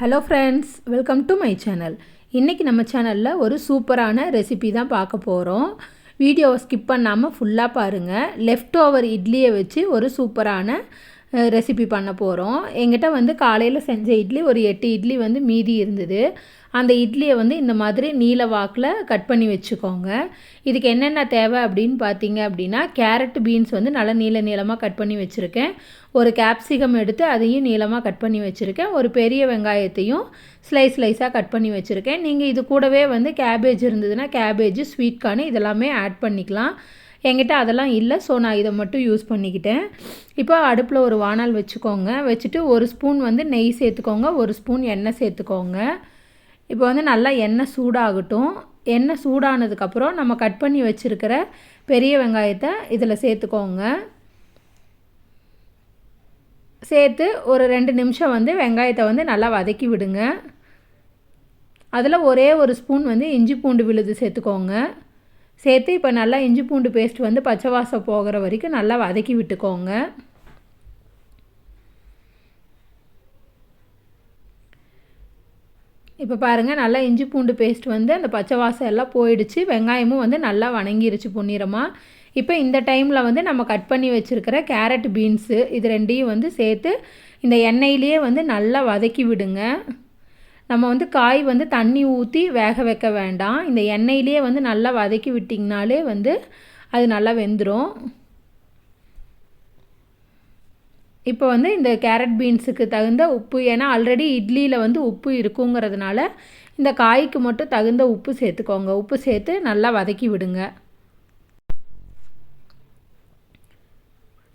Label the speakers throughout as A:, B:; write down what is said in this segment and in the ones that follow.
A: Hello friends welcome to my channel இன்றைக்கி நம்ம சேனலில் ஒரு சூப்பரான ரெசிபி தான் பார்க்க போகிறோம் வீடியோவை ஸ்கிப் பண்ணாமல் ஃபுல்லாக பாருங்கள் லெஃப்ட் ஓவர் இட்லியை வச்சு ஒரு சூப்பரான ரெசிபி பண்ண போகிறோம் எங்கிட்ட வந்து காலையில் செஞ்ச இட்லி ஒரு எட்டு இட்லி வந்து மீதி இருந்தது. அந்த இட்லியை வந்து இந்த மாதிரி நீல வாக்கில் கட் பண்ணி வச்சுக்கோங்க. இதுக்கு என்னென்ன தேவை அப்படின்னு பார்த்தீங்க அப்படின்னா கேரட் பீன்ஸ் வந்து நல்லா நீள நீளமாக கட் பண்ணி வச்சுருக்கேன். ஒரு கேப்சிகம் எடுத்து அதையும் நீளமாக கட் பண்ணி வச்சுருக்கேன். ஒரு பெரிய வெங்காயத்தையும் ஸ்லைஸ் ஸ்லைஸாக கட் பண்ணி வச்சுருக்கேன். நீங்கள் இது கூடவே வந்து கேபேஜ் இருந்ததுன்னா கேபேஜ் ஸ்வீட் கார்னு இதெல்லாமே ஆட் பண்ணிக்கலாம். என்கிட்ட அதெல்லாம் இல்லை ஸோ நான் இதை மட்டும் யூஸ் பண்ணிக்கிட்டேன். இப்போ அடுப்பில் ஒரு வானல் வச்சுக்கோங்க. வச்சுட்டு ஒரு ஸ்பூன் வந்து நெய் சேர்த்துக்கோங்க. ஒரு ஸ்பூன் எண்ணெய் சேர்த்துக்கோங்க. இப்போ வந்து நல்லா எண்ணெய் சூடாகட்டும். எண்ணெய் சூடானதுக்கப்புறம் நம்ம கட் பண்ணி வச்சுருக்கிற பெரிய வெங்காயத்தை இதில் சேர்த்துக்கோங்க. சேர்த்து ஒரு ரெண்டு நிமிஷம் வந்து வெங்காயத்தை வந்து நல்லா வதக்கி விடுங்க. அதில் ஒரே ஒரு ஸ்பூன் வந்து இஞ்சி பூண்டு விழுது சேர்த்துக்கோங்க. சேர்த்து இப்போ நல்லா இஞ்சி பூண்டு பேஸ்ட் வந்து பச்சை வாசம் போகிற வரைக்கும் நல்லா வதக்கி விட்டுக்கோங்க. இப்போ பாருங்கள் நல்லா இஞ்சி பூண்டு பேஸ்ட் வந்து அந்த பச்சை வாசம் எல்லாம் போயிடுச்சு. வெங்காயமும் வந்து நல்லா வணங்கிருச்சு பொன்னிறமாக இப்போ இந்த டைமில் வந்து நம்ம கட் பண்ணி வச்சுருக்கிற கேரட் பீன்ஸு இது ரெண்டையும் வந்து சேர்த்து இந்த எண்ணெயிலேயே வந்து நல்லா வதக்கி விடுங்க. நம்ம வந்து காய் வந்து தண்ணி ஊற்றி வேக வைக்க வேண்டாம். இந்த எண்ணெயிலேயே வந்து நல்லா வதக்கி விட்டிங்கனாலே வந்து அது நல்லா வெந்துடும் இப்போ வந்து இந்த கேரட் பீன்ஸுக்கு தகுந்த உப்பு ஏன்னா ஆல்ரெடி இட்லியில் வந்து உப்பு இருக்குங்கிறதுனால இந்த காய்க்கு மட்டும் தகுந்த உப்பு சேர்த்துக்கோங்க. உப்பு சேர்த்து நல்லா வதக்கி விடுங்க.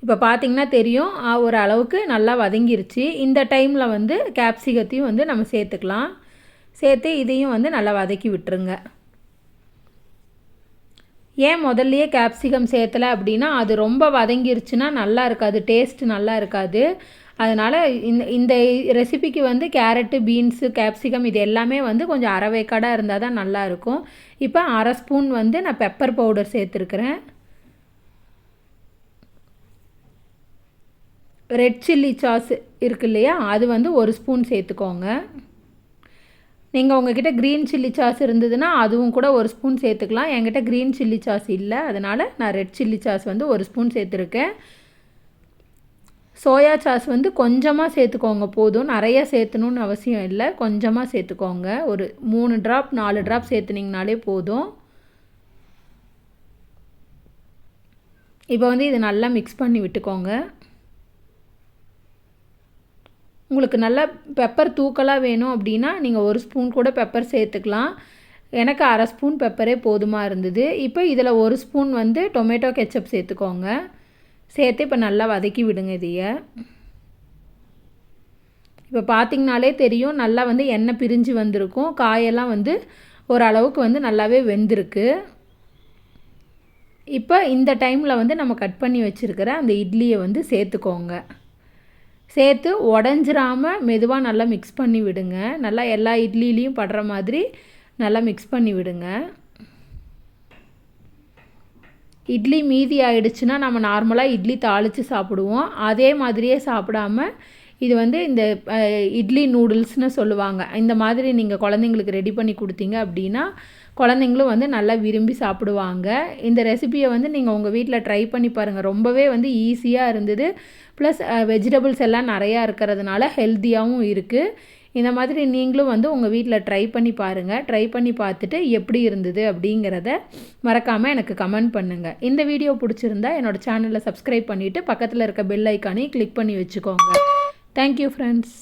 A: இப்போ பார்த்திங்கன்னா தெரியும் ஒரு அளவுக்கு நல்லா வதங்கிருச்சு. இந்த டைமில் வந்து கேப்சிகத்தையும் வந்து நம்ம சேர்த்துக்கலாம். சேர்த்து இதையும் வந்து நல்லா வதக்கி விட்டுருங்க. ஏன் முதல்லையே கேப்சிகம் சேர்த்தலை அப்படின்னா அது ரொம்ப வதங்கிருச்சுன்னா நல்லா இருக்காது டேஸ்ட் நல்லா இருக்காது. அதனால் இந்த இந்த ரெசிபிக்கு வந்து கேரட்டு பீன்ஸு கேப்சிகம் இது எல்லாமே வந்து கொஞ்சம் அரைவேக்காடாக இருந்தால் தான் நல்லாயிருக்கும் இப்போ அரை ஸ்பூன் வந்து நான் பெப்பர் பவுடர் சேர்த்துருக்குறேன். ரெட் சில்லி சாஸ் இருக்கு இல்லையா? அது வந்து ஒரு ஸ்பூன் சேர்த்துக்கோங்க. நீங்கள் உங்ககிட்ட க்ரீன் சில்லி சாஸ் இருந்ததுன்னா அதுவும் கூட ஒரு ஸ்பூன் சேர்த்துக்கலாம். என்கிட்ட க்ரீன் சில்லி சாஸ் இல்லை. அதனால் நான் ரெட் சில்லி சாஸ் வந்து ஒரு ஸ்பூன் சேர்த்துருக்கேன். சோயா சாஸ் வந்து கொஞ்சமாக சேர்த்துக்கோங்க. போதும். நிறைய சேர்த்தணுன்னு அவசியம் இல்லை. கொஞ்சமாக சேர்த்துக்கோங்க. ஒரு மூணு ட்ராப் நாலு ட்ராப் சேர்த்துனிங்கனாலே போதும். இப்போ வந்து இது நல்லா மிக்ஸ் பண்ணி விட்டுக்கோங்க. உங்களுக்கு நல்லா பெப்பர் தூக்கலாக வேணும் அப்படின்னா நீங்கள் ஒரு ஸ்பூன் கூட பெப்பர் சேர்த்துக்கலாம். எனக்கு அரை ஸ்பூன் பெப்பரே போதுமாக இருந்தது. இப்போ இதில் ஒரு ஸ்பூன் வந்து டொமேட்டோ கெச்சப் சேர்த்துக்கோங்க. சேர்த்து இப்போ நல்லா வதக்கி விடுங்க இதையை. இப்போ பார்த்திங்கனாலே தெரியும் நல்லா வந்து எண்ணெய் பிரிஞ்சு வந்திருக்கும். காயெல்லாம் வந்து ஓரளவுக்கு வந்து நல்லாவே வெந்திருக்கு. இப்போ இந்த டைமில் வந்து நம்ம கட் பண்ணி வச்சுருக்கிற அந்த இட்லியை வந்து சேர்த்துக்கோங்க. சேர்த்து உடஞ்சிராமல் மெதுவாக நல்லா மிக்ஸ் பண்ணி விடுங்க. நல்லா எல்லா இட்லிலையும் படுற மாதிரி நல்லா மிக்ஸ் பண்ணி விடுங்க. இட்லி மீதி ஆயிடுச்சுன்னா நம்ம நார்மலாக இட்லி தாளித்து சாப்பிடுவோம். அதே மாதிரியே சாப்பிடாம இது வந்து இந்த இட்லி நூடுல்ஸ்னு சொல்லுவாங்க. இந்த மாதிரி நீங்கள் குழந்தைங்களுக்கு ரெடி பண்ணி கொடுத்தீங்க அப்படின்னா குழந்தைங்களும் வந்து நல்லா விரும்பி சாப்பிடுவாங்க. இந்த ரெசிபியை வந்து நீங்கள் உங்கள் வீட்டில் ட்ரை பண்ணி பாருங்கள் ரொம்பவே வந்து ஈஸியாக இருந்தது. ப்ளஸ் வெஜிடபிள்ஸ் எல்லாம் நிறையா இருக்கிறதுனால ஹெல்த்தியாகவும் இருக்குது இந்த மாதிரி நீங்களும் வந்து உங்கள் வீட்டில் ட்ரை பண்ணி பாருங்கள் ட்ரை பண்ணி பார்த்துட்டு எப்படி இருந்தது அப்படிங்கிறத மறக்காமல் எனக்கு கமெண்ட் பண்ணுங்கள் இந்த வீடியோ பிடிச்சிருந்தா என்னோடய சேனலை சப்ஸ்கிரைப் பண்ணிவிட்டு பக்கத்தில் இருக்க பெல் ஐக்கானையும் கிளிக் பண்ணி வச்சுக்கோங்க. Thank you friends